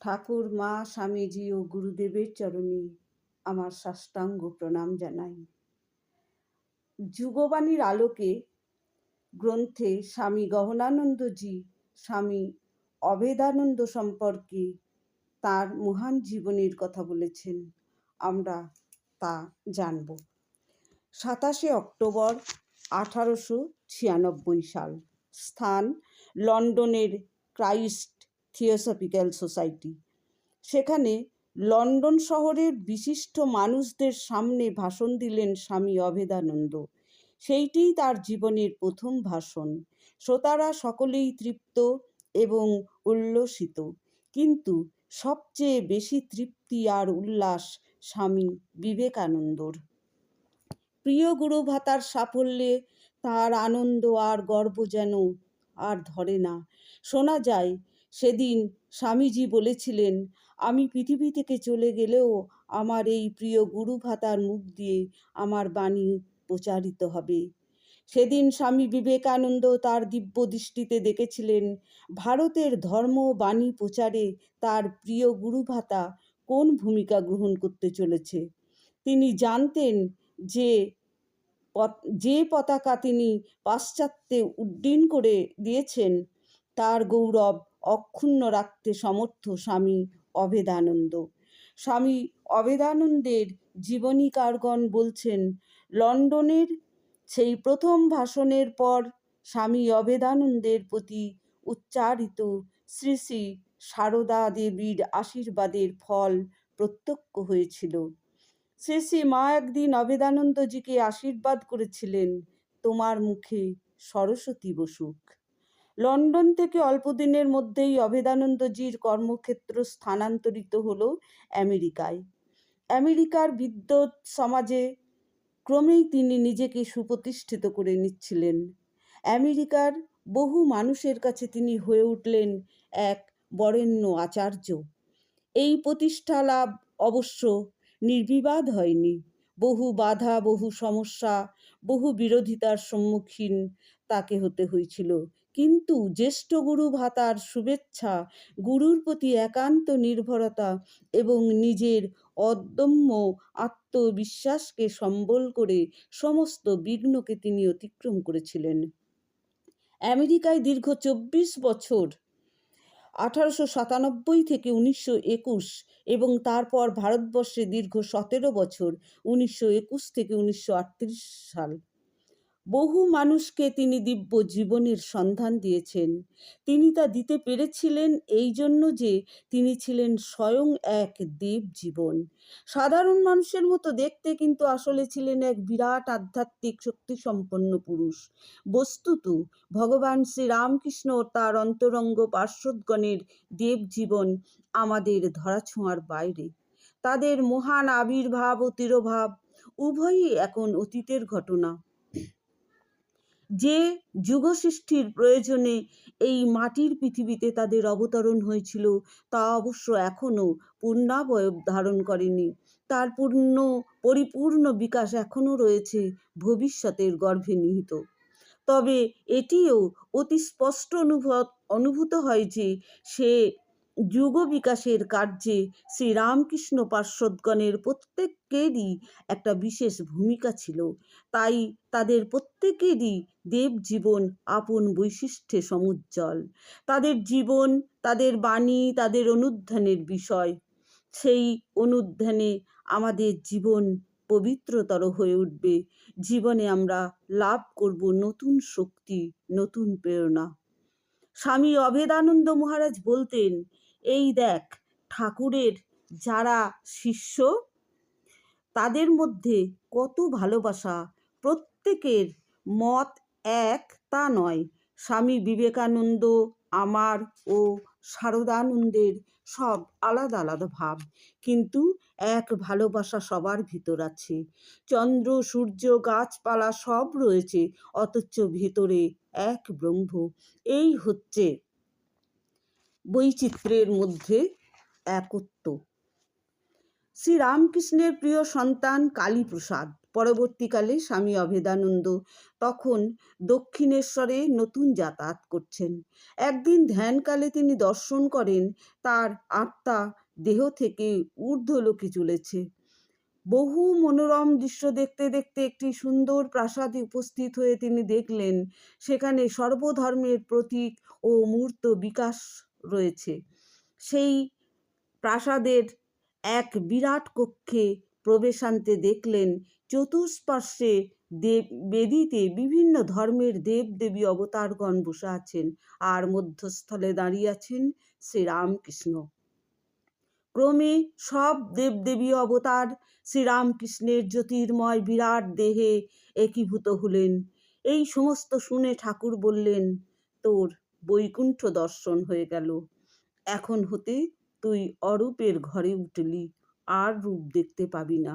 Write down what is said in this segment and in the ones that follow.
ঠাকুর, মা, স্বামীজি ও গুরুদেবের চরণে আমার সাষ্টাঙ্গ প্রণাম জানাই। যুগবাণীর আলোকে গ্রন্থে স্বামী গহনানন্দজি, স্বামী অভেদানন্দ সম্পর্কে তার মহান জীবনের কথা বলেছেন। আমরা তা জানব। সাতাশে অক্টোবর আঠারোশো ছিয়ানব্বই সাল, স্থান লন্ডনের ক্রাইস্ট থিওসফিক্যাল সোসাইটি। সেখানে লন্ডন শহরের বিশিষ্ট মানুষদের সামনে ভাষণ দিলেন স্বামী অভেদানন্দ। সেইটিই তার জীবনের প্রথম ভাষণ। শ্রোতারা সকলেই তৃপ্ত এবং উল্লসিত। কিন্তু সবচেয়ে বেশি তৃপ্তি আর উল্লাস স্বামী বিবেকানন্দর। প্রিয় গুরু ভাতার সাফল্যে তার আনন্দ আর গর্ব যেন আর ধরে না। শোনা যায় সেদিন স্বামীজি বলেছিলেন, আমি পৃথিবী থেকে চলে গেলেও আমার এই প্রিয় গুরু ভাতার মুখ দিয়ে আমার বাণী প্রচারিত হবে। সেদিন স্বামী বিবেকানন্দ তার দিব্য দৃষ্টিতে দেখেছিলেন, ভারতের ধর্ম বাণী প্রচারে তার প্রিয় গুরু ভাতা কোন ভূমিকা গ্রহণ করতে চলেছে? তিনি জানতেন যে যে পতাকা তিনি পাশ্চাত্যে উড্ডীন করে দিয়েছেন, তার গৌরব অক্ষুণ্ণ রাখতে সমর্থ স্বামী অভেদানন্দ স্বামী অভেদানন্দের জীবনীকারগণ বলছেন, লন্ডনের সেই প্রথম ভাষণের পর স্বামী অভেদানন্দের প্রতি উচ্চারিত শ্রী শ্রী সারদা দেবীর আশীর্বাদের ফল প্রত্যক্ষ হয়েছিল। শ্রী শ্রী মা একদিন অভেদানন্দজিকে আশীর্বাদ করেছিলেন, তোমার মুখে সরস্বতী বসুক। লন্ডন থেকে অল্প দিনের মধ্যেই অভেদানন্দজির কর্মক্ষেত্র স্থানান্তরিত হলো আমেরিকায়। আমেরিকার বিদ্যুৎ সমাজে ক্রমেই তিনি নিজেকে সুপ্রতিষ্ঠিত করে নিচ্ছিলেন। আমেরিকার বহু মানুষের কাছে তিনি হয়ে উঠলেন এক বরেণ্য আচার্য। এই প্রতিষ্ঠা লাভ অবশ্য নির্বিবাদ হয়নি। বহু বাধা, বহু সমস্যা, বহু বিরোধিতার সম্মুখীন তাকে হতে হয়েছিল। কিন্তু জ্যেষ্ঠ গুরু ভাতার শুভেচ্ছা, গুরুর প্রতি একান্ত নির্ভরতা এবং নিজের অদম্য আত্মবিশ্বাসকে সম্বল করে সমস্ত বিঘ্নকে তিনি অতিক্রম করেছিলেন। আমেরিকায় দীর্ঘ চব্বিশ বছর, আঠারোশো সাতানব্বই থেকে উনিশশো একুশ এবং তারপর ভারতবর্ষে দীর্ঘ সতেরো বছর, উনিশশো একুশ থেকে উনিশশো আটত্রিশ সাল। বহু মানুষকে তিনি দিব্য জীবনের সন্ধান দিয়েছেন। তিনি তা দিতে পেরেছিলেন এই জন্য যে তিনি ছিলেন স্বয়ং এক দেব জীবন। সাধারণ মানুষের মতো দেখতে কিন্তু আসলে ছিলেন এক বিরাট আধ্যাত্মিক শক্তিসম্পন্ন পুরুষ। বস্তুত ভগবান শ্রীরামকৃষ্ণ তার অন্তরঙ্গ পার্শ্বদগণের দেব জীবন আমাদের ধরাছোঁয়ার বাইরে। তাদের মহান আবির্ভাব ও তিরোভাব উভয়ই এখন অতীতের ঘটনা। যে যুগসৃষ্টির প্রয়োজনে এই মাটির পৃথিবীতে তাদের অবতরণ হয়েছিল, তা অবশ্য এখনও পূর্ণাবয়ব ধারণ করেনি। তার পূর্ণ, পরিপূর্ণ বিকাশ এখনও রয়েছে ভবিষ্যতের গর্ভে নিহিত। তবে এটিও অতি স্পষ্ট অনুভব, অনুভূত হয় যে সে যুগ বিকাশের কার্যে শ্রীরামকৃষ্ণ পার্শ্বদগণের প্রত্যেকেরই একটা বিশেষ ভূমিকা ছিল। তাই তাদের প্রত্যেকেরই দেব জীবন আপন বৈশিষ্ট্যে সমুজ্জ্বল। তাদের জীবন, তাদের বাণী, তাদের অনুধ্যানের বিষয়, সেই অনুধ্যানে আমাদের জীবন পবিত্রতর হয়ে উঠবে। জীবনে আমরা লাভ করব নতুন শক্তি, নতুন প্রেরণা। স্বামী অভেদানন্দ মহারাজ বলতেন এই দেখ, ঠাকুরের যারা শিষ্য, তাদের মধ্যে কত ভালোবাসা। প্রত্যেকের মত এক তা নয়। স্বামী বিবেকানন্দ, আমার ও শারদানন্দের সব আলাদা আলাদা ভাব। কিন্তু এক ভালোবাসা সবার ভিতর আছে। চন্দ্র, সূর্য, গাছপালা সব রয়েছে, অথচ ভিতরে এক ব্রহ্ম। এই হচ্ছে বৈচিত্র্যের মধ্যে একত্ব। শ্রীরামকৃষ্ণের প্রিয় সন্তান কালীপ্রসাদ। পরবর্তীকালে স্বামী অভেদানন্দ তখন দক্ষিণেশ্বরে নতুন যাতায়াত করছেন। একদিন ধ্যানকালে তিনি দর্শন করেন, তার আত্মা দেহ থেকে ঊর্ধ্বলোকে চলেছে বহু মনোরম দৃশ্য দেখতে দেখতে একটি সুন্দর প্রাসাদে উপস্থিত হয়ে তিনি দেখলেন, সেখানে সর্বধর্মের প্রতীক ও মূর্ত বিকাশ রয়েছে। সেই প্রাসাদের এক বিরাট কক্ষে প্রবেশান্তে দেখলেন চতুষ্পার্শ্বে দেব, বেদিতে বিভিন্ন ধর্মের দেব দেবী অবতারগণ বসে আছেন আর মধ্যস্থলে দাঁড়িয়ে আছেন শ্রীরামকৃষ্ণ। ক্রমে সব দেবদেবী অবতার শ্রীরামকৃষ্ণের জ্যোতির্ময় বিরাট দেহে একীভূত হলেন। এই সমস্ত শুনে ঠাকুর বললেন, তোর বৈকুণ্ঠ দর্শন হয়ে গেল। এখন হতে তুই অরূপের ঘরে উঠলি, আর রূপ দেখতে পাবি না।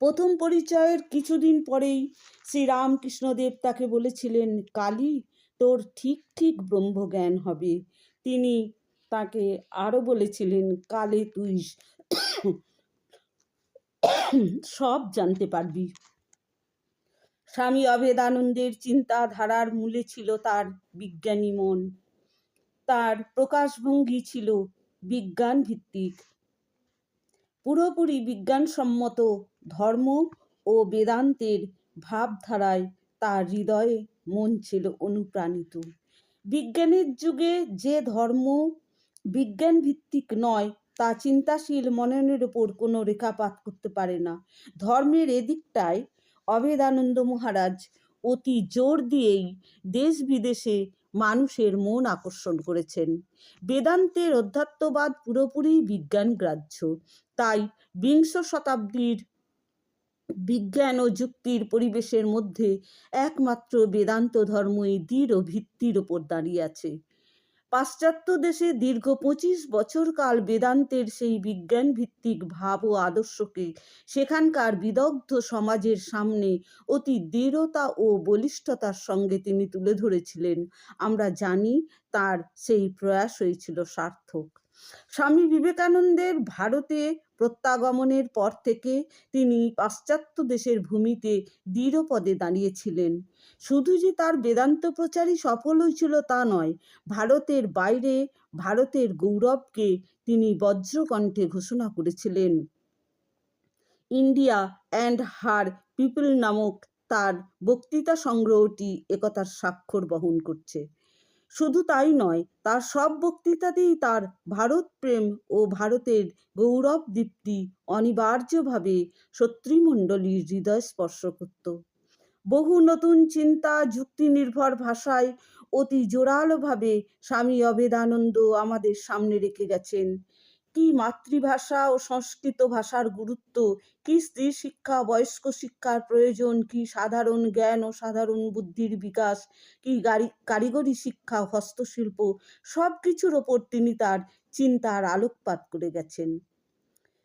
প্রথম পরিচয়ের কিছুদিন পরেই শ্রীরামকৃষ্ণদেব তাকে বলেছিলেন, কালী, তোর ঠিক ঠিক ব্রহ্মজ্ঞান হবে। তিনি তাকে আরও বলেছিলেন, কালে তুই সব জানতে পারবি। স্বামী অভেদানন্দের চিন্তাধারার মূলে ছিল তার বিজ্ঞানী মন। তার প্রকাশভঙ্গি ছিল বিজ্ঞান ভিত্তিক পুরোপুরি বিজ্ঞানসম্মত ধর্ম ও বেদান্তের ভাবধারায় তার হৃদয়ে মন ছিল অনুপ্রাণিত। বিজ্ঞানের যুগে যে ধর্ম বিজ্ঞান ভিত্তিক নয়, তা চিন্তাশীল মননের ওপর কোনো রেখাপাত করতে পারে না। ধর্মের এদিকটায় অভেদানন্দ মহারাজ অতি জোর দিয়েই দেশ বিদেশে মানুষের মন আকর্ষণ করেছেন। বেদান্তের অধ্যাত্মবাদ পুরোপুরি বিজ্ঞান গ্রাহ্য। তাই বিংশ শতাব্দীর বিজ্ঞান ও যুক্তির পরিবেশের মধ্যে একমাত্র বেদান্ত ধর্মই দৃঢ় ভিত্তির ওপর দাঁড়িয়ে আছে। পাশ্চাত্য দেশে দীর্ঘ পঁচিশ বছর কাল বেদান্তের সেই বিজ্ঞান ভিত্তিক ভাব ও আদর্শকে সেখানকার বিদগ্ধ সমাজের সামনে অতি দৃঢ়তা ও বলিষ্ঠতার সঙ্গে তিনি তুলে ধরেছিলেন। আমরা জানি তার সেই প্রয়াস হয়েছিল সার্থক। স্বামী বিবেকানন্দের ভারতে প্রত্যাগমনের পর থেকে তিনি পাশ্চাত্য দেশের ভূমিতে দৃঢ় পদে দাঁড়িয়েছিলেন। শুধু যে তার বেদান্ত প্রচারই সফল হয়েছিল তা নয়, ভারতের বাইরে ভারতের গৌরবকে তিনি বজ্রকণ্ঠে ঘোষণা করেছিলেন। ইন্ডিয়া অ্যান্ড হার পিপল নামক তার বক্তৃতা সংগ্রহটি একতার স্বাক্ষর বহন করছে। শুধু তাই নয়, তার সব বক্তৃতাতেই তার ভারত প্রেম ও ভারতের গৌরব দীপ্তি অনিবার্যভাবে শত্রুমণ্ডলীর হৃদয় স্পর্শ করত। বহু নতুন চিন্তা যুক্তি নির্ভর ভাষায় অতি জোরালোভাবে স্বামী অবেদানন্দ আমাদের সামনে রেখে গেছেন। কি মাতৃভাষা ও সংস্কৃত ভাষার গুরুত্ব? কি স্ত্রী শিক্ষা, বয়স্ক শিক্ষার প্রয়োজন? কি সাধারণ জ্ঞান ও সাধারণ বুদ্ধির বিকাশ? কি কারিগরি শিক্ষা, হস্তশিল্প? সব কিছুর ওপর তিনি তার চিন্তার আলোকপাত করে গেছেন।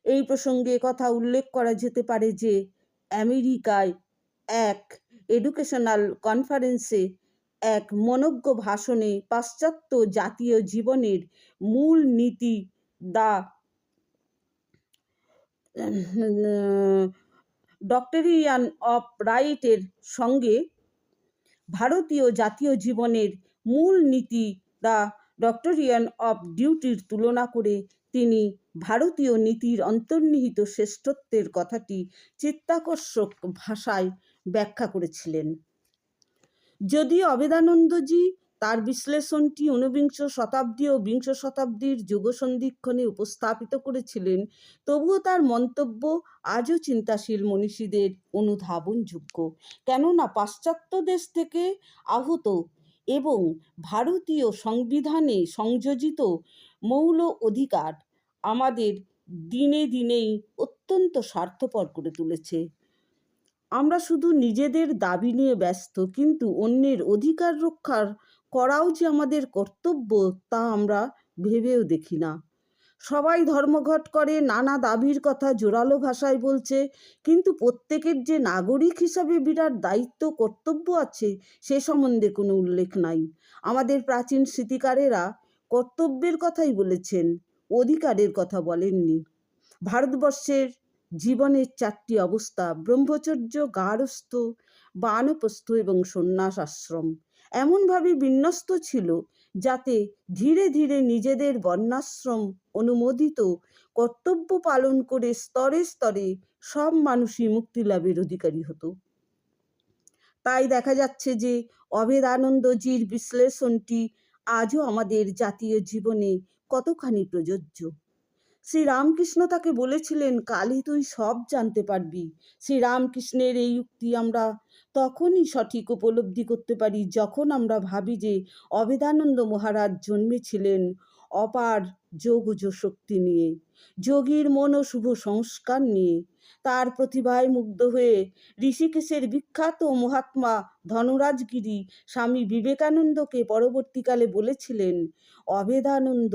এই প্রসঙ্গে কথা উল্লেখ করা যেতে পারে যে, আমেরিকায় এক এডুকেশনাল কনফারেন্সে এক মনজ্ঞ ভাষণে পাশ্চাত্য জাতীয় জীবনের মূল নীতি দা, ডক্টরিয়ান অফ রাইটের সঙ্গে ভারতীয় জাতীয় জীবনের মূল নীতি দ্য ডক্টরিয়ান অফ ডিউটির তুলনা করে তিনি ভারতীয় নীতির অন্তর্নিহিত শ্রেষ্ঠত্বের কথাটি চিত্তাকর্ষক ভাষায় ব্যাখ্যা করেছিলেন। যদিও অবেদানন্দজি তার বিশ্লেষণটি ঊনবিংশ শতাব্দী ও বিংশ শতাব্দীর যুগসন্ধিক্ষণে উপস্থাপিত করেছিলেন। তবুও তার মন্তব্য আজও চিন্তাশীল মনীষীদের অনুধাবনযোগ্য। কেননা পাশ্চাত্য দেশ থেকে আহত এবং ভারতীয় সংবিধানে সংযোজিত মৌল অধিকার আমাদের দিনে দিনেই অত্যন্ত স্বার্থপর করে তুলেছে। আমরা শুধু নিজেদের দাবি নিয়ে ব্যস্ত, কিন্তু অন্যের অধিকার রক্ষার করাও যে আমাদের কর্তব্য, তা আমরা ভেবেও দেখি না। সবাই ধর্মঘট করে, নানা দাবির কথা জোরালো ভাষায় বলছে, কিন্তু প্রত্যেকের যে নাগরিক হিসাবে বিরাট দায়িত্ব, কর্তব্য আছে, সে সম্বন্ধে কোনো উল্লেখ নাই। আমাদের প্রাচীন স্মৃতিকারেরা কর্তব্যের কথাই বলেছেন, অধিকারের কথা বলেননি। ভারতবর্ষের জীবনের চারটি অবস্থা, ব্রহ্মচর্য গারস্থ বানপ্রস্থ এবং সন্ন্যাস আশ্রম এমনভাবে বিন্যস্ত ছিল যাতে ধীরে ধীরে নিজেদের বর্ণাশ্রম অনুমোদিত কর্তব্য পালন করে স্তরে স্তরে সব মানুষই মুক্তি লাভের অধিকারী হতো। তাই দেখা যাচ্ছে যে অভেদানন্দজির বিশ্লেষণটি আজও আমাদের জাতীয় জীবনে কতখানি প্রযোজ্য। শ্রী রামকৃষ্ণ তাকে বলেছিলেন, কালই তুই সব জানতে পারবি। শ্রী রামকৃষ্ণের এই উক্তি আমরা তখনই সঠিক উপলব্ধি করতে পারি যখন আমরা ভাবি যে অভেদানন্দ মহারাজ জন্মেছিলেন অপার যোগজ শক্তি নিয়ে, যোগীর মন ও শুভ সংস্কার নিয়ে। তার প্রতিভায় মুগ্ধ হয়ে ঋষিকেশের বিখ্যাত মহাত্মা ধনরাজগিরি স্বামী বিবেকানন্দকে পরবর্তীকালে বলেছিলেন অভেদানন্দ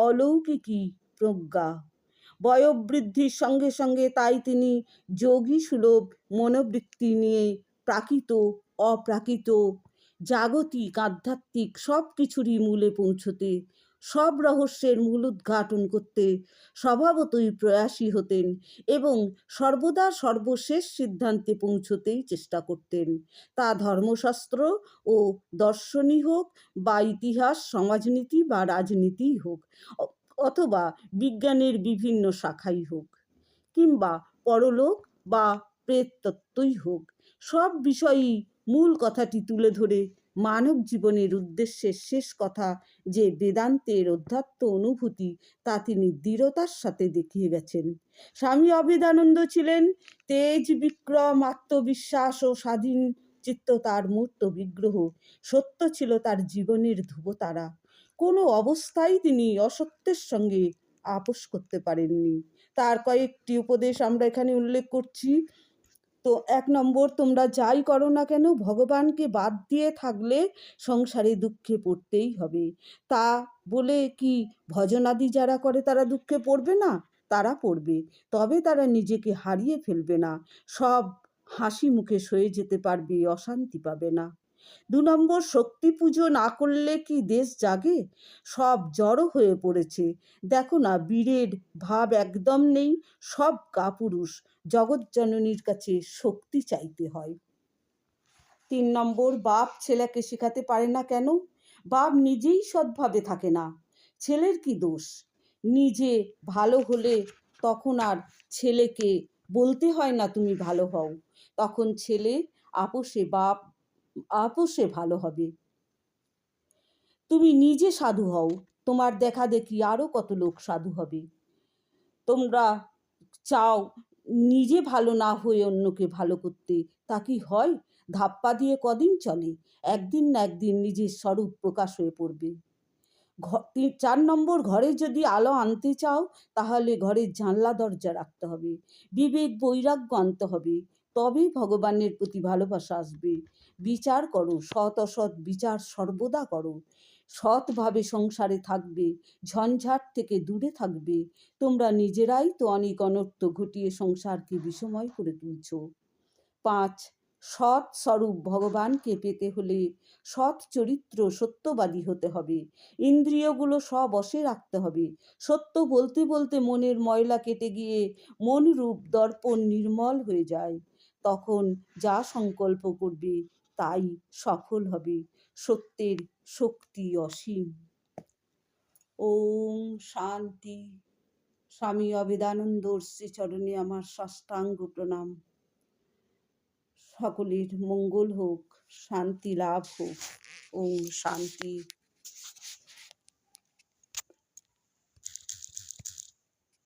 অলৌকিকী প্রজ্ঞা। বয়োবৃদ্ধির সঙ্গে সঙ্গে তাই তিনি যোগী সুলভ মনোবৃত্তি নিয়ে প্রাকৃত, অপ্রাকৃত, জাগতিক, আধ্যাত্মিক সব কিছুরই মূলে পৌঁছতে, সব রহস্যের মূল উদ্ঘাটন করতে স্বভাবতই প্রয়াসী হতেন এবং সর্বদা সর্বশেষ সিদ্ধান্তে পৌঁছতেই চেষ্টা করতেন। তা ধর্মশাস্ত্র ও দর্শনই হোক বা ইতিহাস, সমাজনীতি বা রাজনীতিই হোক অথবা বিজ্ঞানের বিভিন্ন শাখাই হোক কিংবা পরলোক বা প্রেতত্ত্বই হোক, সব বিষয়ই মূল কথাটি তুলে ধরে মানব জীবনের উদ্দেশ্যের শেষ কথা যে বেদান্তের অধ্যাত্ম অনুভূতি তা তিনি দৃঢ়তার সাথে দেখিয়ে গেছেন। স্বামী অভেদানন্দ ছিলেন, তেজ বিক্রম আত্মবিশ্বাস ও স্বাধীন চিত্ত তার মূর্ত বিগ্রহ, সত্য ছিল তার জীবনের ধ্রুবতারা। কোনো অবস্থায় তিনি অসত্যের সঙ্গে আপোষ করতে পারেননি। তার কয়েকটি উপদেশ আমরা এখানে উল্লেখ করছি। তো এক নম্বর, তোমরা যাই করো না কেন, ভগবানকে বাদ দিয়ে থাকলে সংসারে দুঃখে পড়তেই হবে। তা বলে কি ভজনাদি যারা করে তারা দুঃখে পড়বে না? তারা পড়বে। তবে তারা নিজেকে হারিয়ে ফেলবে না। সব হাসি মুখে সয়ে যেতে পারবে, অশান্তি পাবে না। দু নম্বর শক্তি পুজো না করলে কি দেশ জাগে? সব জড়ো হয়ে পড়েছে। দেখো না বীরের ভাব একদম নেই, সব কাপুরুষ। জগৎজননীর কাছে শক্তি চাইতে হয়। তিন নম্বর, বাপ ছেলেকে শেখাতে পারে না কেন? বাপ নিজেই সৎভাবে থাকে না। ছেলের কি দোষ? নিজে ভালো হলে তখন আর ছেলেকে বলতে হয় না তুমি ভালো হও। তখন ছেলে আপোষে বাপ আপোষে ভালো হবে। তুমি নিজে সাধু হও, তোমার দেখা দেখি আরও কত লোক সাধু হবে। তোমরা চাও নিজে ভালো না হয়ে অন্যকে ভালো করতে, তা কি হয়? ধাপ্পা দিয়ে কদিন চলে? একদিন না একদিন নিজের স্বরূপ প্রকাশ হয়ে পড়বে। চার নম্বর, ঘরে যদি আলো আনতে চাও, তাহলে ঘরের জানলা দরজা রাখতে হবে। বিবেক বৈরাগ্য আনতে হবে। তবেই ভগবানের প্রতি ভালোবাসা আসবে। বিচার করো, সৎ অসৎ বিচার সর্বদা করো। সৎভাবে সংসারে থাকবে, ঝঞ্ঝাট থেকে দূরে থাকবে। তোমরা নিজেরাই তো অনেক অনর্থ ঘটিয়ে সংসারকে বিষময় করে তুলছ। পাঁচ, সৎ স্বরূপ ভগবানকে পেতে হলে সৎ চরিত্র সত্যবাদী হতে হবে। ইন্দ্রিয়গুলো সব বসে রাখতে হবে। সত্য বলতে বলতে মনের ময়লা কেটে গিয়ে মনরূপ দর্পণ নির্মল হয়ে যায়। তখন যা সংকল্প করবে তাই সফল হবে সত্যের শক্তি অসীম। ওম শান্তি। স্বামী অবেদানন্দর শ্রীচরণে আমার সাষ্টাঙ্গ প্রণাম। সকলের মঙ্গল হোক, শান্তি লাভ হোক। ওম শান্তি।